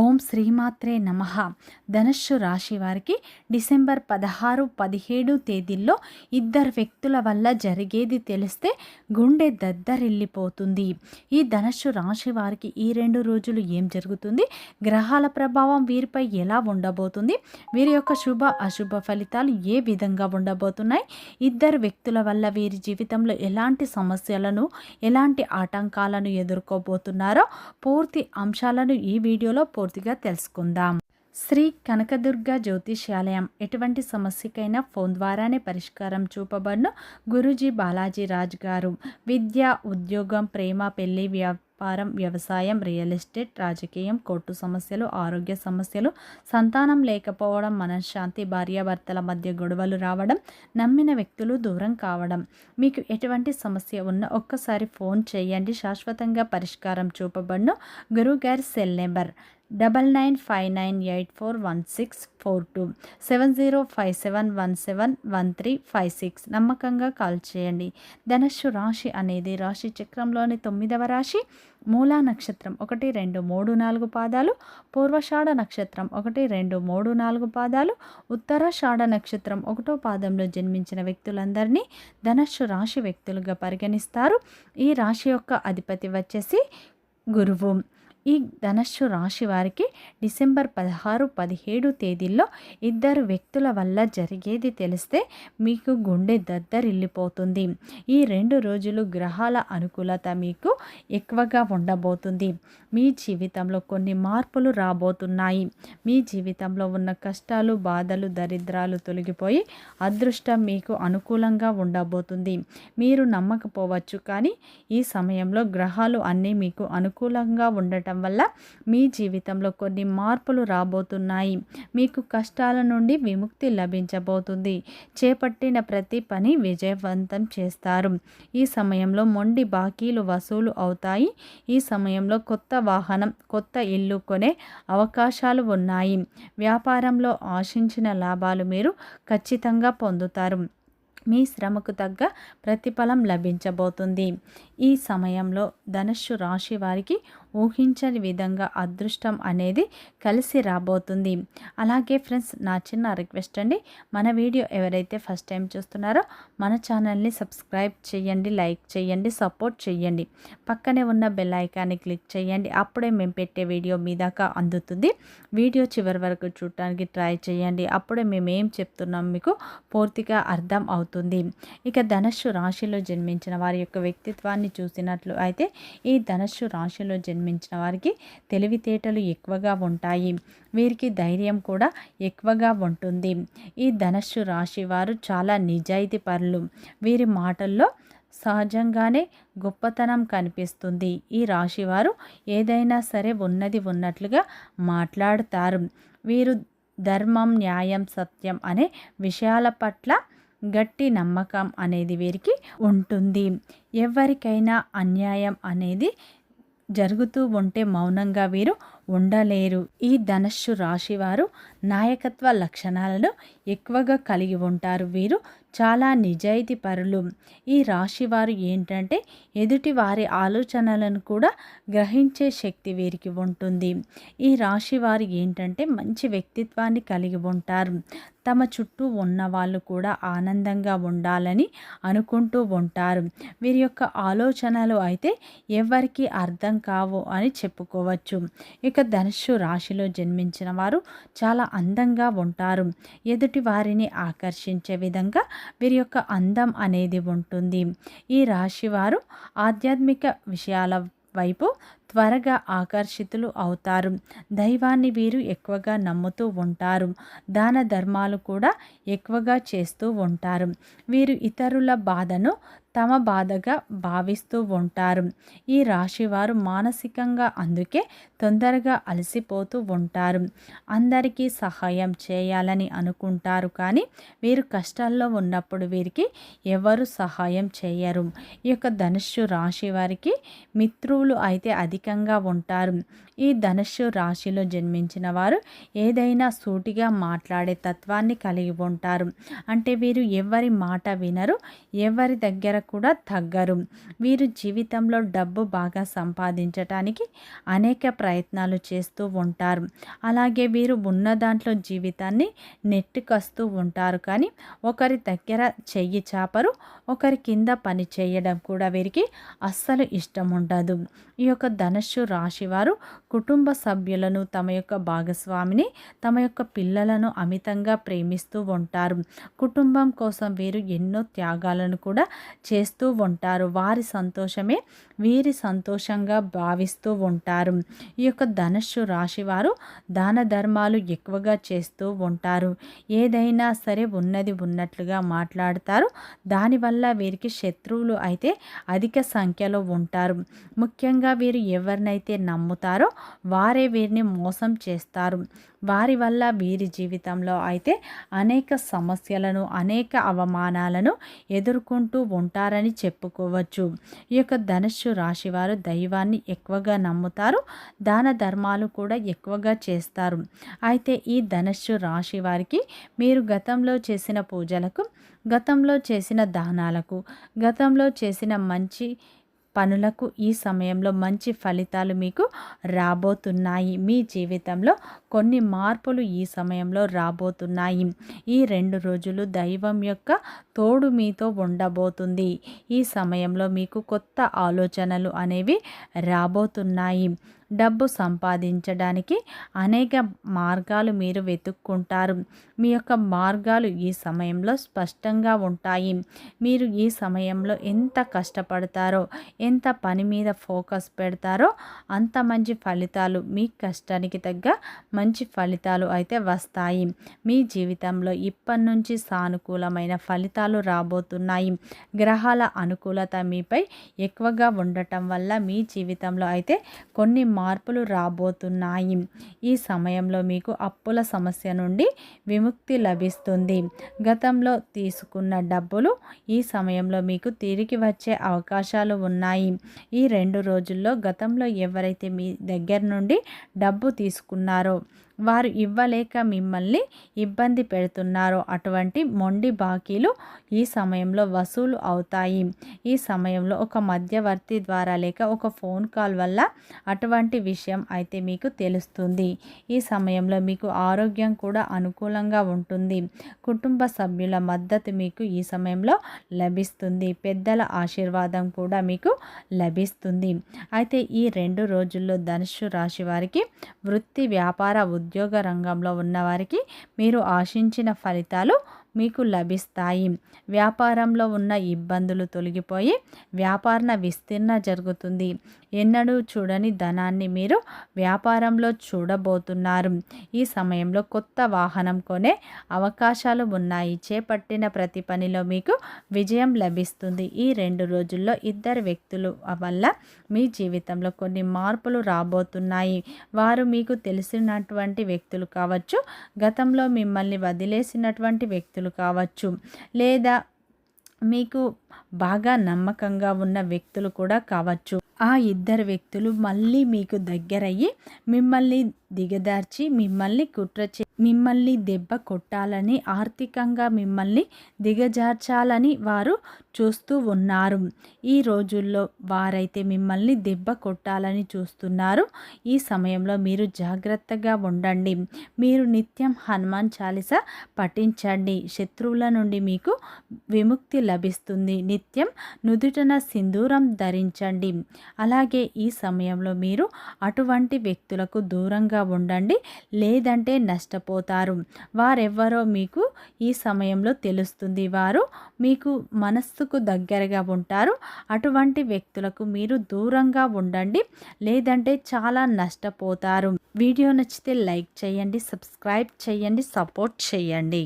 ఓం శ్రీమాత్రే నమ. ధనుస్సు రాశి వారికి డిసెంబర్ పదహారు పదిహేడు తేదీల్లో ఇద్దరు వ్యక్తుల వల్ల జరిగేది తెలిస్తే గుండె దద్దరిల్లిపోతుంది. ఈ ధనుస్సు రాశి వారికి ఈ రెండు రోజులు ఏం జరుగుతుంది? గ్రహాల ప్రభావం వీరిపై ఎలా ఉండబోతుంది? వీరి యొక్క శుభ అశుభ ఫలితాలు ఏ విధంగా ఉండబోతున్నాయి? ఇద్దరు వ్యక్తుల వల్ల వీరి జీవితంలో ఎలాంటి సమస్యలను ఎలాంటి ఆటంకాలను ఎదుర్కోబోతున్నారో పూర్తి అంశాలను ఈ వీడియోలో పూర్తిగా తెలుసుకుందాం. శ్రీ కనకదుర్గ జ్యోతిష్యాలయం ఎటువంటి సమస్యకైనా ఫోన్ ద్వారానే పరిష్కారం చూపబడిన. గురూజీ బాలాజీ రాజ్ గారు. విద్య ఉద్యోగం ప్రేమ పెళ్ళి వ్యాపారం వ్యవసాయం రియల్ ఎస్టేట్ రాజకీయం కోర్టు సమస్యలు ఆరోగ్య సమస్యలు సంతానం లేకపోవడం మనశ్శాంతి భార్యాభర్తల మధ్య గొడవలు రావడం నమ్మిన వ్యక్తులు దూరం కావడం. మీకు ఎటువంటి సమస్య ఉన్నా ఒక్కసారి ఫోన్ చేయండి. శాశ్వతంగా పరిష్కారం చూపబడిన. గురుగారి cell number double nine five nine eight four one six four two seven zero five seven one seven one three five six నమ్మకంగా కాల్ చేయండి. ధనస్సు రాశి అనేది రాశి చక్రంలోని తొమ్మిదవ రాశి. మూలా నక్షత్రం ఒకటి రెండు మూడు నాలుగు పాదాలు. పూర్వషాఢ నక్షత్రం ఒకటి రెండు మూడు నాలుగు పాదాలు. ఉత్తరాషాఢ నక్షత్రం ఒకటో పాదంలో జన్మించిన వ్యక్తులందరినీ ధనస్సు రాశి వ్యక్తులుగా పరిగణిస్తారు. ఈ రాశి యొక్క అధిపతి వచ్చేసి గురువు. ఈ ధనస్సు రాశి వారికి డిసెంబర్ పదహారు పదిహేడు తేదీల్లో ఇద్దరు వ్యక్తుల వల్ల జరిగేది తెలిస్తే మీకు గుండె దద్దరిల్లిపోతుంది. ఈ రెండు రోజులు గ్రహాల అనుకూలత మీకు ఎక్కువగా ఉండబోతుంది. మీ జీవితంలో కొన్ని మార్పులు రాబోతున్నాయి. మీ జీవితంలో ఉన్న కష్టాలు బాధలు దరిద్రాలు తొలగిపోయి అదృష్టం మీకు అనుకూలంగా ఉండబోతుంది. మీరు నమ్మకపోవచ్చు కానీ ఈ సమయంలో గ్రహాలు అన్నీ మీకు అనుకూలంగా ఉండటం చేయటం వల్ల మీ జీవితంలో కొన్ని మార్పులు రాబోతున్నాయి. మీకు కష్టాల నుండి విముక్తి లభించబోతుంది. చేపట్టిన ప్రతి పని విజయవంతం చేస్తారు. ఈ సమయంలో మొండి బాకీలు వసూలు అవుతాయి. ఈ సమయంలో కొత్త వాహనం కొత్త ఇల్లు కొనే అవకాశాలు ఉన్నాయి. వ్యాపారంలో ఆశించిన లాభాలు మీరు ఖచ్చితంగా పొందుతారు. మీ శ్రమకు తగ్గ ప్రతిఫలం లభించబోతుంది. ఈ సమయంలో ధనుష్ రాశి వారికి ఊహించని విధంగా అదృష్టం అనేది కలిసి రాబోతుంది. అలాగే ఫ్రెండ్స్ నా చిన్న రిక్వెస్ట్ అండి. మన వీడియో ఎవరైతే ఫస్ట్ టైం చూస్తున్నారో మన ఛానల్ని సబ్స్క్రైబ్ చేయండి లైక్ చేయండి సపోర్ట్ చేయండి. పక్కనే ఉన్న బెల్ ఐకాన్ని క్లిక్ చేయండి. అప్పుడే మేము పెట్టే వీడియో మీ దాకా అందుతుంది. వీడియో చివరి వరకు చూడటానికి ట్రై చేయండి. అప్పుడే మేము ఏం చెప్తున్నాం మీకు పూర్తిగా అర్థం అవుతుంది. ఇక ధనస్సు రాశిలో జన్మించిన వారి యొక్క వ్యక్తిత్వాన్ని చూసినట్లు అయితే ఈ ధనస్సు రాశిలో జన్మ జన్మించిన వారికి తెలివితేటలు ఎక్కువగా ఉంటాయి. వీరికి ధైర్యం కూడా ఎక్కువగా ఉంటుంది. ఈ ధనస్సు రాశి వారు చాలా నిజాయితీ పరులు. వీరి మాటల్లో సహజంగానే గొప్పతనం కనిపిస్తుంది. ఈ రాశివారు ఏదైనా సరే ఉన్నది ఉన్నట్లుగా మాట్లాడతారు. వీరు ధర్మం న్యాయం సత్యం అనే విషయాల పట్ల గట్టి నమ్మకం అనేది వీరికి ఉంటుంది. ఎవరికైనా అన్యాయం అనేది జరుగుతూ ఉంటే మౌనంగా వీరు ఉండలేరు. ఈ ధనస్సు రాశివారు నాయకత్వ లక్షణాలను ఎక్కువగా కలిగి ఉంటారు. వీరు చాలా నిజాయితీ పరులు. ఈ రాశి వారు ఏంటంటే ఎదుటి వారి ఆలోచనలను కూడా గ్రహించే శక్తి వీరికి ఉంటుంది. ఈ రాశి వారు ఏంటంటే మంచి వ్యక్తిత్వాన్ని కలిగి ఉంటారు. తమ చుట్టూ ఉన్న వాళ్ళు కూడా ఆనందంగా ఉండాలని అనుకుంటూ ఉంటారు. వీరి యొక్క ఆలోచనలు అయితే ఎవరికి అర్థం కావు అని చెప్పుకోవచ్చు. ఇక ధనుషు రాశిలో జన్మించిన వారు చాలా అందంగా ఉంటారు. ఎదుటి వారిని ఆకర్షించే విధంగా వీరి యొక్క అందం అనేది ఉంటుంది. ఈ రాశి వారు ఆధ్యాత్మిక విషయాల వైపు త్వరగా ఆకర్షితులు అవుతారు. దైవాన్ని వీరు ఎక్కువగా నమ్ముతూ ఉంటారు. దాన ధర్మాలు కూడా ఎక్కువగా చేస్తూ ఉంటారు. వీరు ఇతరుల బాధను తమ బాధగా భావిస్తూ ఉంటారు. ఈ రాశివారు మానసికంగా అందుకే తొందరగా అలసిపోతూ ఉంటారు. అందరికీ సహాయం చేయాలని అనుకుంటారు కానీ వీరు కష్టాల్లో ఉన్నప్పుడు వీరికి ఎవరు సహాయం చేయరు. ఈ యొక్క ధనుస్సు రాశి వారికి మిత్రులు అయితే అధిక అధికంగా ఉంటారు. ఈ ధనుస్సు రాశిలో జన్మించిన వారు ఏదైనా సూటిగా మాట్లాడే తత్వాన్ని కలిగి ఉంటారు. అంటే వీరు ఎవరి మాట వినరు ఎవరి దగ్గర కూడా తగ్గరు. వీరు జీవితంలో డబ్బు బాగా సంపాదించటానికి అనేక ప్రయత్నాలు చేస్తూ ఉంటారు. అలాగే వీరు ఉన్న దాంట్లో జీవితాన్ని నెట్టుకొస్తూ ఉంటారు. కానీ ఒకరి దగ్గర చెయ్యి చాపరు ఒకరి కింద పని చేయడం కూడా వీరికి అస్సలు ఇష్టం ఉండదు. ఈ యొక్క ధనస్సు రాశివారు కుటుంబ సభ్యులను తమ యొక్క భాగస్వామిని తమ యొక్క పిల్లలను అమితంగా ప్రేమిస్తూ ఉంటారు. కుటుంబం కోసం వీరు ఎన్నో త్యాగాలను కూడా చేస్తూ ఉంటారు. వారి సంతోషమే వీరి సంతోషంగా భావిస్తూ ఉంటారు. ఈ యొక్క ధనస్సు రాశివారు దాన ధర్మాలు ఎక్కువగా చేస్తూ ఉంటారు. ఏదైనా సరే ఉన్నది ఉన్నట్లుగా మాట్లాడతారు. దానివల్ల వీరికి శత్రువులు అయితే అధిక సంఖ్యలో ఉంటారు. ముఖ్యంగా వీరు ఎవరినైతే నమ్ముతారో వారే వీరిని మోసం చేస్తారు. వారి వల్ల వీరి జీవితంలో అయితే అనేక సమస్యలను అనేక అవమానాలను ఎదుర్కొంటూ ఉంటారని చెప్పుకోవచ్చు. ఈ యొక్క ధనుస్సు రాశివారు దైవాన్ని ఎక్కువగా నమ్ముతారు. దాన ధర్మాలు కూడా ఎక్కువగా చేస్తారు. అయితే ఈ ధనుస్సు రాశి వారికి మీరు గతంలో చేసిన పూజలకు గతంలో చేసిన దానాలకు గతంలో చేసిన మంచి పనులకు ఈ సమయంలో మంచి ఫలితాలు మీకు రాబోతున్నాయి. మీ జీవితంలో కొన్ని మార్పులు ఈ సమయంలో రాబోతున్నాయి. ఈ రెండు రోజులు దైవం యొక్క తోడు మీతో ఉండబోతుంది. ఈ సమయంలో మీకు కొత్త ఆలోచనలు అనేవి రాబోతున్నాయి. డబ్బు సంపాదించడానికి అనేక మార్గాలు మీరు వెతుక్కుంటారు. మీ యొక్క మార్గాలు ఈ సమయంలో స్పష్టంగా ఉంటాయి. మీరు ఈ సమయంలో ఎంత కష్టపడతారో ఎంత పని మీద ఫోకస్ పెడతారో అంత మంచి ఫలితాలు మీ కష్టానికి తగ్గ మంచి ఫలితాలు అయితే వస్తాయి. మీ జీవితంలో ఇప్పటి నుంచి సానుకూలమైన ఫలితాలు రాబోతున్నాయి. గ్రహాల అనుకూలత మీపై ఎక్కువగా ఉండటం వల్ల మీ జీవితంలో అయితే కొన్ని మార్పులు రాబోతున్నాయి. ఈ సమయంలో మీకు అప్పుల సమస్య నుండి విముక్తి లభిస్తుంది. గతంలో తీసుకున్న డబ్బులు ఈ సమయంలో మీకు తిరిగి వచ్చే అవకాశాలు ఉన్నాయి. ఈ రెండు రోజుల్లో గతంలో ఎవరైతే మీ దగ్గర నుండి డబ్బు తీసుకున్నారో వారు ఇవ్వలేక మిమ్మల్ని ఇబ్బంది పెడుతున్నారో. అటువంటి మొండి బాకీలు ఈ సమయంలో వసూలు అవుతాయి. ఈ సమయంలో ఒక మధ్యవర్తి ద్వారా లేక ఒక ఫోన్ కాల్ వల్ల అటువంటి విషయం అయితే మీకు తెలుస్తుంది. ఈ సమయంలో మీకు ఆరోగ్యం కూడా అనుకూలంగా ఉంటుంది. కుటుంబ సభ్యుల మద్దతు మీకు ఈ సమయంలో లభిస్తుంది. పెద్దల ఆశీర్వాదం కూడా మీకు లభిస్తుంది. అయితే ఈ రెండు రోజుల్లో ధనుషు రాశి వారికి వృత్తి వ్యాపార ఉద్యోగ రంగంలో ఉన్నవారికి మీరు ఆశించిన ఫలితాలు మీకు లభిస్తాయి. వ్యాపారంలో ఉన్న ఇబ్బందులు తొలగిపోయి వ్యాపారణ విస్తీర్ణ జరుగుతుంది. ఎన్నడూ చూడని ధనాన్ని మీరు వ్యాపారంలో చూడబోతున్నారు. ఈ సమయంలో కొత్త వాహనం కొనే అవకాశాలు ఉన్నాయి. చేపట్టిన ప్రతి పనిలో మీకు విజయం లభిస్తుంది. ఈ రెండు రోజుల్లో ఇద్దరు వ్యక్తులు వల్ల మీ జీవితంలో కొన్ని మార్పులు రాబోతున్నాయి. వారు మీకు తెలిసినటువంటి వ్యక్తులు కావచ్చు గతంలో మిమ్మల్ని వదిలేసినటువంటి వ్యక్తులు కావచ్చు. లేదా మీకు బాగా నమ్మకంగా ఉన్న వ్యక్తులు కూడా కావచ్చు. ఆ ఇద్దరు వ్యక్తులు మళ్ళీ మీకు దగ్గరయ్యి మిమ్మల్ని దిగదార్చి మిమ్మల్ని కుట్ర మిమ్మల్ని దెబ్బ కొట్టాలని ఆర్థికంగా మిమ్మల్ని దిగజార్చాలని వారు చూస్తూ ఉన్నారు. ఈ రోజుల్లో వారైతే మిమ్మల్ని దెబ్బ కొట్టాలని చూస్తున్నారు. ఈ సమయంలో మీరు జాగ్రత్తగా ఉండండి. మీరు నిత్యం హనుమాన్ చాలీస పఠించండి. శత్రువుల నుండి మీకు విముక్తి లభిస్తుంది. నిత్యం నుదుటన సింధూరం ధరించండి. అలాగే ఈ సమయంలో మీరు అటువంటి వ్యక్తులకు దూరంగా ఉండండి లేదంటే నష్టపోతారు. వారెవ్వరో మీకు ఈ సమయంలో తెలుస్తుంది. వారు మీకు మనస్సుకు దగ్గరగా ఉంటారు. అటువంటి వ్యక్తులకు మీరు దూరంగా ఉండండి లేదంటే చాలా నష్టపోతారు. వీడియో నచ్చితే లైక్ చేయండి సబ్స్క్రైబ్ చేయండి సపోర్ట్ చేయండి.